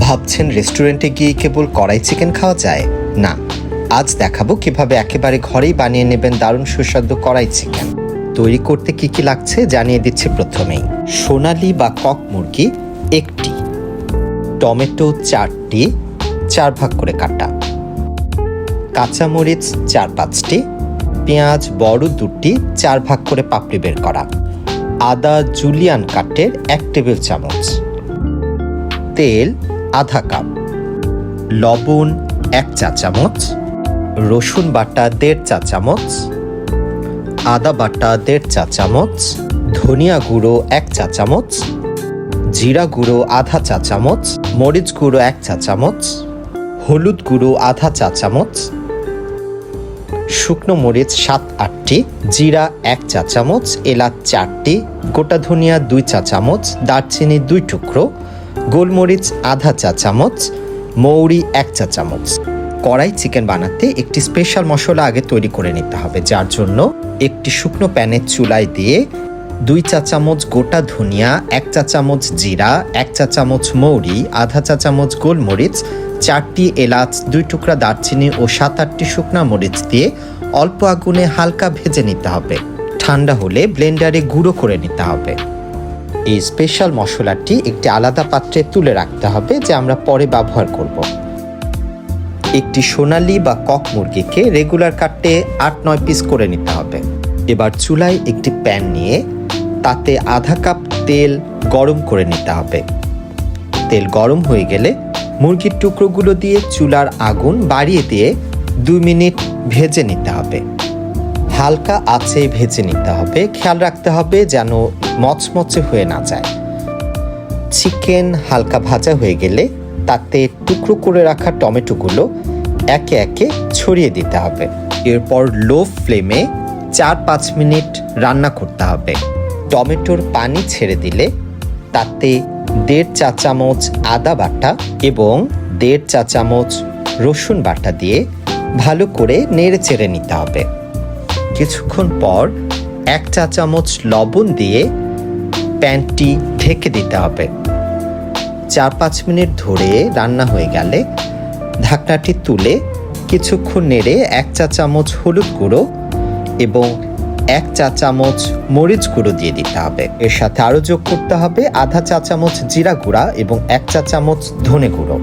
ভাবছেন রেস্টুরেন্টে গিয়ে কেবল কড়াই চিকেন খাওয়া যায়? না। আজ দেখাবো কীভাবে একেবারে ঘরেই বানিয়ে নেবেন দারুণ সুস্বাদু কড়াই চিকেন তৈরি করতে কি কি লাগছে জানিয়ে দিচ্ছি প্রথমেই। সোনালি বা কক মুরগি একটি। টমেটো চারটি, চার ভাগ করে কাটা। কাঁচামরিচ চার পাঁচটি, পেঁয়াজ বড় দুটি, চার ভাগ করে পাপড়ি বের করা। আদা, জুলিয়ান কাটের এক টেবিল চামচ। তেল আধা কাপ। লবণ এক চা চামচ, রসুন বাটা দেড় চা চামচ, আদা বাটা দেড় চা চামচ, ধনিয়া গুঁড়ো এক চা চামচ, জিরা গুঁড়ো আধা চা চামচ, মরিচ গুঁড়ো এক চা চামচ, হলুদ গুঁড়ো আধা চা চামচ, শুকনো মরিচ সাত আটটি, জিরা এক চা চামচ, এলাচ চারটি, গোটা ধনিয়া দুই চা চামচ, দারচিনি দুই টুকরো গোলমরিচ, আধা চা চামচ, মৌরি, এক চা চামচ। কড়াই চিকেন বানাতে একটি স্পেশাল মশলা আগে তৈরি করে নিতে হবে, যার জন্য একটি শুকনো প্যানের চুলায় দিয়ে দুই চা চামচ গোটা ধনিয়া, এক চা চামচ জিরা, এক চা চামচ মৌরি, আধা চা চামচ গোলমরিচ, চারটি এলাচ, দুই টুকরা দারচিনি ও সাত আটটি শুকনা মরিচ দিয়ে অল্প আগুনে হালকা ভেজে নিতে হবে। ঠান্ডা হলে ব্লেন্ডারে গুঁড়ো করে নিতে হবে। এই স্পেশাল মশলাটি একটি আলাদা পাত্রে তুলে রাখতে হবে, যে আমরা পরে ব্যবহার করব। একটি সোনালি বা কক মুরগিকে রেগুলার কাটে আট নয় পিস করে নিতে হবে। এবার চুলায় একটি প্যান নিয়ে তাতে আধা কাপ তেল গরম করে নিতে হবে। তেল গরম হয়ে গেলে মুরগির টুকরোগুলো দিয়ে চুলার আগুন বাড়িয়ে দিয়ে দুই মিনিট ভেজে নিতে হবে। হালকা আঁচে ভেজে নিতে হবে। খেয়াল রাখতে হবে যেন মচমচে হয়ে না যায়। চিকেন হালকা ভাজা হয়ে গেলে তাতে টুকরো করে রাখা টমেটোগুলো একে একে ছড়িয়ে দিতে হবে। এরপর লো ফ্লেমে চার পাঁচ মিনিট রান্না করতে হবে। টমেটোর পানি ছেড়ে দিলে তাতে দেড় চা চামচ আদা বাটা এবং দেড় চা চামচ রসুন বাটা দিয়ে ভালো করে নেড়ে চেড়ে নিতে হবে। কিছুক্ষণ পর এক চা চামচ লবণ দিয়ে প্যানটি ঢেকে দিতে হবে। চার পাঁচ মিনিট ধরে রান্না হয়ে গেলে ঢাকনাটি তুলে কিছুক্ষণ নেড়ে এক চা চামচ হলুদ গুঁড়ো এবং এক চা চামচ মরিচ গুঁড়ো দিয়ে দিতে হবে। এর সাথে আরও যোগ করতে হবে আধা চা চামচ জিরা গুঁড়া এবং এক চা চামচ ধনে গুঁড়ো।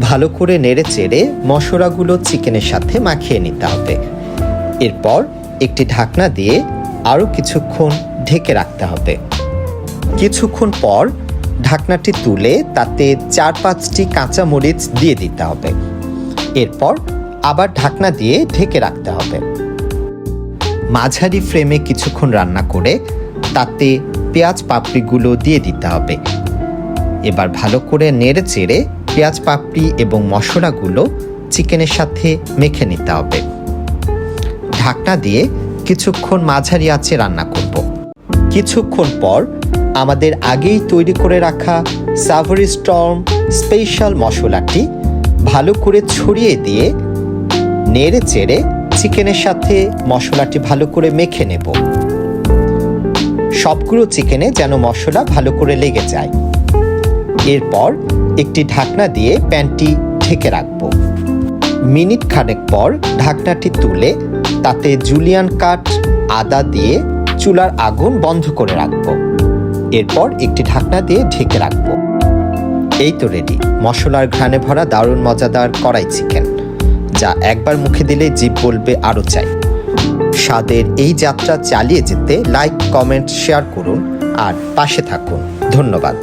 ভালো করে নেড়ে চেড়ে মশলাগুলো চিকেনের সাথে মাখিয়ে নিতে হবে। এরপর একটি ঢাকনা দিয়ে আরও কিছুক্ষণ ঢেকে রাখতে হবে। কিছুক্ষণ পর ঢাকনাটি তুলে তাতে চার পাঁচটি কাঁচা মরিচ দিয়ে দিতে হবে। এরপর আবার ঢাকনা দিয়ে ঢেকে রাখতে হবে। মাঝারি ফ্রেমে কিছুক্ষণ রান্না করে তাতে পেঁয়াজ পাপড়িগুলো দিয়ে দিতে হবে। এবার ভালো করে নেড়ে চেড়ে পেঁয়াজ পাপড়ি এবং মশলাগুলো চিকেনের সাথে মেখে নিতে হবে। ঢাকনা দিয়ে কিছুক্ষণ মাঝারি আঁচে রান্না করব। কিছুক্ষণ পর আমাদের আগেই তৈরি করে রাখা সাভারি স্টর্ম স্পেশাল মশলাটি ভালো করে ছড়িয়ে দিয়ে নেড়ে চেড়ে চিকেনের সাথে মশলাটি ভালো করে মেখে নেব। সবগুলো চিকেনে যেন মশলা ভালো করে লেগে যায়। এরপর একটি ঢাকনা দিয়ে প্যানটি ঢেকে রাখব। মিনিট খানেক পর ঢাকনাটি তুলে তাতে জুলিয়ান কাট আদা দিয়ে চুলার আগুন বন্ধ করে রাখব। এরপর একটি ঢাকনা দিয়ে ঢেকে রাখব। এই তো রেডি মশলার ঘ্রাণে ভরা দারুণ মজাদার কড়াই চিকেন যা একবার মুখে দিলে জীব বলবে আরও চাই। স্বাদের এই যাত্রা চালিয়ে যেতে লাইক কমেন্ট শেয়ার করুন আর পাশে থাকুন। ধন্যবাদ।